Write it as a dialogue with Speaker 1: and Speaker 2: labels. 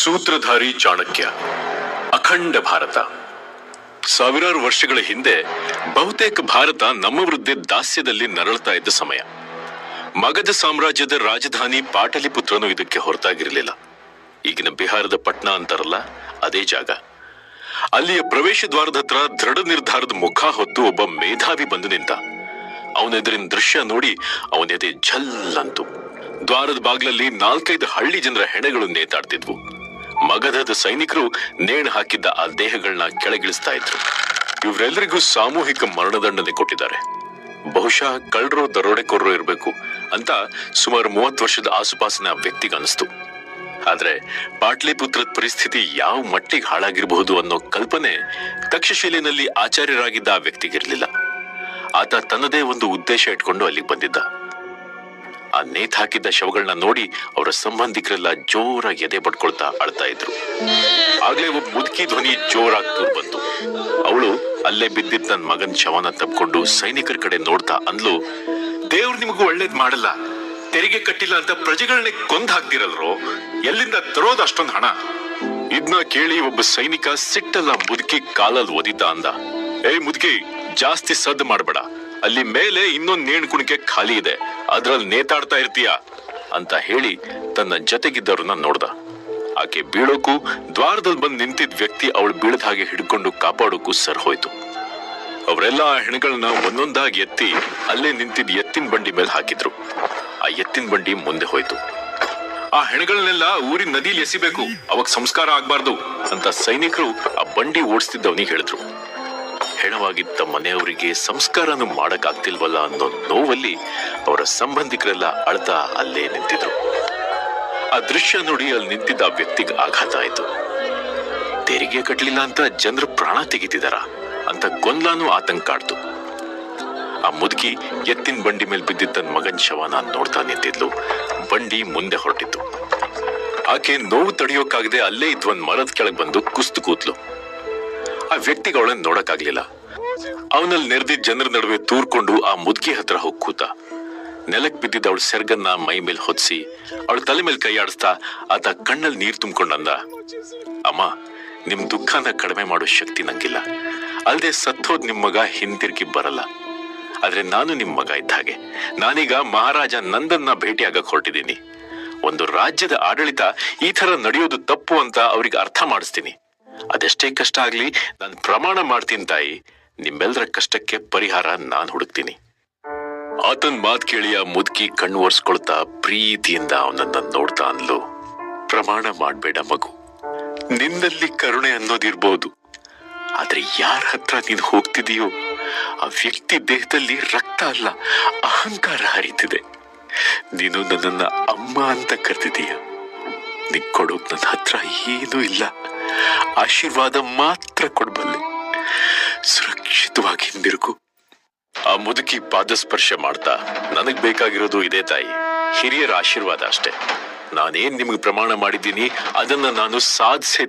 Speaker 1: ಸೂತ್ರಧಾರಿ ಚಾಣಕ್ಯ, ಅಖಂಡ ಭಾರತ. ಸಾವಿರಾರು ವರ್ಷಗಳ ಹಿಂದೆ ಬಹುತೇಕ ಭಾರತ ನಮ್ಮ ವೃದ್ಧಿ ದಾಸ್ಯದಲ್ಲಿ ನರಳ್ತಾ ಇದ್ದ ಸಮಯ. ಮಗಧ ಸಾಮ್ರಾಜ್ಯದ ರಾಜಧಾನಿ ಪಾಟಲಿಪುತ್ರನು ಇದಕ್ಕೆ ಹೊರತಾಗಿರಲಿಲ್ಲ. ಈಗಿನ ಬಿಹಾರದ ಪಟ್ನಾ ಅಂತಾರಲ್ಲ, ಅದೇ ಜಾಗ. ಅಲ್ಲಿಯ ಪ್ರವೇಶ ದ್ವಾರದ ಹತ್ರ ದೃಢ ನಿರ್ಧಾರದ ಮುಖ ಹೊತ್ತು ಒಬ್ಬ ಮೇಧಾವಿ ಬಂದು ನಿಂತ. ಅವನೆದುರಿನ ದೃಶ್ಯ ನೋಡಿ ಅವನೆದೆ ಝಲ್ ಅಂತು. ದ್ವಾರದ ಬಾಗ್ಲಲ್ಲಿ ನಾಲ್ಕೈದು ಹಳ್ಳಿ ಜನರ ಹೆಣಗಳು ನೇತಾಡ್ತಿದ್ವು. ಮಗಧದ ಸೈನಿಕರು ನೇಣು ಹಾಕಿದ್ದ ಆ ದೇಹಗಳನ್ನ ಕೆಳಗಿಳಿಸ್ತಾ ಇದ್ರು. ಇವರೆಲ್ಲರಿಗೂ ಸಾಮೂಹಿಕ ಮರಣದಂಡನೆ ಕೊಟ್ಟಿದ್ದಾರೆ. ಬಹುಶಃ ಕಳ್ಳರು, ದರೋಡೆಕೋರರು ಇರಬೇಕು ಅಂತ ಸುಮಾರು ಮೂವತ್ತು ವರ್ಷದ ಆಸುಪಾಸಿನ ಆ ವ್ಯಕ್ತಿಗೆ ಅನಿಸ್ತು. ಆದ್ರೆ ಪಾಟ್ಲಿಪುತ್ರದ ಪರಿಸ್ಥಿತಿ ಯಾವ ಮಟ್ಟಿಗೆ ಹಾಳಾಗಿರಬಹುದು ಅನ್ನೋ ಕಲ್ಪನೆ ತಕ್ಷಶಿಲೆನಲ್ಲಿ ಆಚಾರ್ಯರಾಗಿದ್ದ ಆ ವ್ಯಕ್ತಿಗಿರಲಿಲ್ಲ. ಆತ ತನ್ನದೇ ಒಂದು ಉದ್ದೇಶ ಇಟ್ಕೊಂಡು ಅಲ್ಲಿಗೆ ಬಂದಿದ್ದ. ಆ ನೇತ್ ಹಾಕಿದ್ದ ಶವಗಳನ್ನ ನೋಡಿ ಅವರ ಸಂಬಂಧಿಕರೆಲ್ಲ ಜೋರಾಗಿ ಎದೆ ಪಡ್ಕೊಳ್ತಾ ಅಳ್ತಾ ಇದ್ರು. ಆಗ್ಲೇ ಒಬ್ಬ ಮುದುಕಿ ಧ್ವನಿ ಜೋರಾಗಿ ತೂರ್ ಬಂತು. ಅವಳು ಅಲ್ಲೇ ಬಿದ್ದಿದ್ದ ನನ್ನ ಮಗನ್ ಶವನ ತಪ್ಕೊಂಡು ಸೈನಿಕರ ಕಡೆ ನೋಡ್ತಾ ಅಂದ್ಲು, ದೇವ್ರು ನಿಮಗೂ ಒಳ್ಳೇದ್ ಮಾಡಲ್ಲ. ತೆರಿಗೆ ಕಟ್ಟಿಲ್ಲ ಅಂತ ಪ್ರಜೆಗಳನ್ನೇ ಕೊಂದ್ ಹಾಕ್ತಿರಲ್ರೋ ಎಲ್ಲಿಂದ ತರೋದು ಅಷ್ಟೊಂದು ಹಣ? ಇದನ್ನ ಕೇಳಿ ಒಬ್ಬ ಸೈನಿಕ ಸಿಟ್ಟಲ್ಲ ಮುದುಕಿ ಕಾಲಲ್ಲಿ ಓದಿದ್ದ ಅಂದ, ಏಯ್ ಮುದುಕಿ, ಜಾಸ್ತಿ ಸದ್ದು ಮಾಡಬೇಡ. ಅಲ್ಲಿ ಮೇಲೆ ಇನ್ನೊಂದ್ ನೇಣ್ ಕುಣಿಕೆ ಖಾಲಿ ಇದೆ. ಅದ್ರಲ್ಲಿ ನೇತಾಡ್ತಾ ಇರ್ತೀಯ ಅಂತ ಹೇಳಿ ತನ್ನ ಜೊತೆಗಿದ್ದವ್ರನ್ನ ನೋಡ್ದ. ಆಕೆ ಬೀಳೋಕು ದ್ವಾರದಲ್ಲಿ ಬಂದು ನಿಂತಿದ್ ವ್ಯಕ್ತಿ ಅವಳು ಬೀಳದ ಹಾಗೆ ಹಿಡ್ಕೊಂಡು ಕಾಪಾಡೋಕ್ಕೂ ಸರ್ ಹೋಯ್ತು. ಅವರೆಲ್ಲ ಆ ಹೆಣಗಳನ್ನ ಒಂದೊಂದಾಗಿ ಎತ್ತಿ ಅಲ್ಲೇ ನಿಂತಿದ್ ಎತ್ತಿನ ಬಂಡಿ ಮೇಲೆ ಹಾಕಿದ್ರು. ಆ ಎತ್ತಿನ ಬಂಡಿ ಮುಂದೆ ಹೋಯ್ತು. ಆ ಹೆಣಗಳನ್ನೆಲ್ಲ ಊರಿನ ನದಿಲಿ ಎಸಿಬೇಕು ಅವಾಗ ಸಂಸ್ಕಾರ ಆಗ್ಬಾರ್ದು ಅಂತ ಸೈನಿಕರು ಆ ಬಂಡಿ ಓಡಿಸ್ತಿದ್ದವನಿಗೆ ಹೇಳಿದ್ರು. ಹೆಣವಾಗಿದ್ದ ಮನೆಯವರಿಗೆ ಸಂಸ್ಕಾರನೂ ಮಾಡಕ್ಕಾಗ್ತಿಲ್ವಲ್ಲ ಅನ್ನೋ ನೋವಲ್ಲಿ ಅವರ ಸಂಬಂಧಿಕರೆಲ್ಲ ಅಳ್ತಾ ಅಲ್ಲೇ ನಿಂತಿದ್ರು. ಆ ದೃಶ್ಯ ನೋಡಿ ಅಲ್ಲಿ ನಿಂತಿದ್ದ ವ್ಯಕ್ತಿಗೆ ಆಘಾತ ಆಯಿತು. ತೆರಿಗೆ ಕಟ್ಟಲಿಲ್ಲ ಅಂತ ಜನರು ಪ್ರಾಣ ತೆಗಿತಿದಾರ ಅಂತ ಗೊಂದಲಾನು ಆತಂಕ ಆಡ್ತು. ಆ ಮುದುಕಿ ಎತ್ತಿನ ಬಂಡಿ ಮೇಲೆ ಬಿದ್ದಿದ್ದ ತನ್ನ ಮಗನ್ ಶವನ ನೋಡ್ತಾ ನಿಂತಿದ್ಲು. ಬಂಡಿ ಮುಂದೆ ಹೊರಟಿತ್ತು. ಆಕೆ ನೋವು ತಡೆಯೋಕ್ಕಾಗದೆ ಅಲ್ಲೇ ಒಂದ್ ಮರದ ಕೆಳಗೆ ಬಂದು ಕುಸ್ತು ಕೂತ್ಲು. ಆ ವ್ಯಕ್ತಿಗೆ ಅವಳನ್ನ ನೋಡಕ್ಕಾಗ್ಲಿಲ್ಲ. ಅವನಲ್ಲಿ ನೆರೆದಿದ್ದ ಜನರ ನಡುವೆ ತೂರ್ಕೊಂಡು ಆ ಮುದ್ಕಿ ಹತ್ರ ಹೋಗಿ ಕೂತ. ನೆಲಕ್ ಬಿದ್ದಿದ್ದ ಅವಳ ಸೆರ್ಗನ್ನ ಮೈ ಮೇಲೆ ಹೊತ್ಸಿ, ಅವಳ ತಲೆ ಮೇಲೆ ಕೈ ಆಡಿಸ್ತಾ ಆತ ಕಣ್ಣಲ್ಲಿ ನೀರ್ ತುಂಬಿಕೊಂಡಂದ ಅಮ್ಮ, ನಿಮ್ ದುಃಖನ ಕಡಿಮೆ ಮಾಡೋ ಶಕ್ತಿ ನಂಗಿಲ್ಲ. ಅಲ್ದೆ ಸತ್ತೋದ್ ನಿಮ್ ಮಗ ಹಿಂದಿರುಗಿ ಬರಲ್ಲ. ಆದ್ರೆ ನಾನು ನಿಮ್ ಮಗ ಇದ್ದ ಹಾಗೆ. ನಾನೀಗ ಮಹಾರಾಜ ನಂದನ್ನ ಭೇಟಿಯಾಗಕ್ ಹೊರಟಿದ್ದೀನಿ. ಒಂದು ರಾಜ್ಯದ ಆಡಳಿತ ಈ ತರ ನಡೆಯೋದು ತಪ್ಪು ಅಂತ ಅವ್ರಿಗೆ ಅರ್ಥ ಮಾಡಿಸ್ತೀನಿ. ಅದೆಷ್ಟೇ ಕಷ್ಟ ಆಗ್ಲಿ, ನಾನು ಪ್ರಮಾಣ ಮಾಡ್ತೀನಿ ತಾಯಿ. ನಿಮ್ಮೆಲ್ಲರ ಕಷ್ಟಕ್ಕೆ ಪರಿಹಾರ ನಾನು ಹುಡುಕ್ತೀನಿ. ಆತನ್ ಮಾತ್ ಕೇಳಿ ಆ ಮುದುಕಿ ಕಣ್ಣು ಒರೆಸ್ಕೊಳ್ತಾ ಪ್ರೀತಿಯಿಂದ ಅವನನ್ನ ನೋಡ್ತಾ ಅನ್ಲು ಪ್ರಮಾಣ ಮಾಡ್ಬೇಡ ಮಗು. ನಿನ್ನಲ್ಲಿ ಕರುಣೆ ಅನ್ನೋದಿರ್ಬೋದು. ಆದ್ರೆ ಯಾರ ಹತ್ರ ನೀನ್ ಹೋಗ್ತಿದೀಯೋ, ಆ ವ್ಯಕ್ತಿ ದೇಹದಲ್ಲಿ ರಕ್ತ ಅಲ್ಲ, ಅಹಂಕಾರ ಹರಿತಿದೆ. ನೀನು ನನ್ನನ್ನ ಅಮ್ಮ ಅಂತ ಕರೆದಿದೀಯ. ನೀನ್ ಕೊಡೋಕ್ ನನ್ನ ಹತ್ರ ಏನೂ ಇಲ್ಲ. ಆಶೀರ್ವಾದ ಮಾತ್ರ ಕೊಡಬಲ್ಲೆ. ಸುರಕ್ಷಿತವಾಗಿ ಹಿಂದಿರುಗು. ಆ ಮುದುಕಿ ಪಾದಸ್ಪರ್ಶ ಮಾಡ್ತಾ, ನನಗ್ ಬೇಕಾಗಿರೋದು ಇದೇ ತಾಯಿ. ಹಿರಿಯರ ಆಶೀರ್ವಾದ ಅಷ್ಟೇ. ನಾನೇನ್ ನಿಮ್ಗೆ ಪ್ರಮಾಣ ಮಾಡಿದ್ದೀನಿ, ಅದನ್ನ ನಾನು ಸಾಧಿಸೇ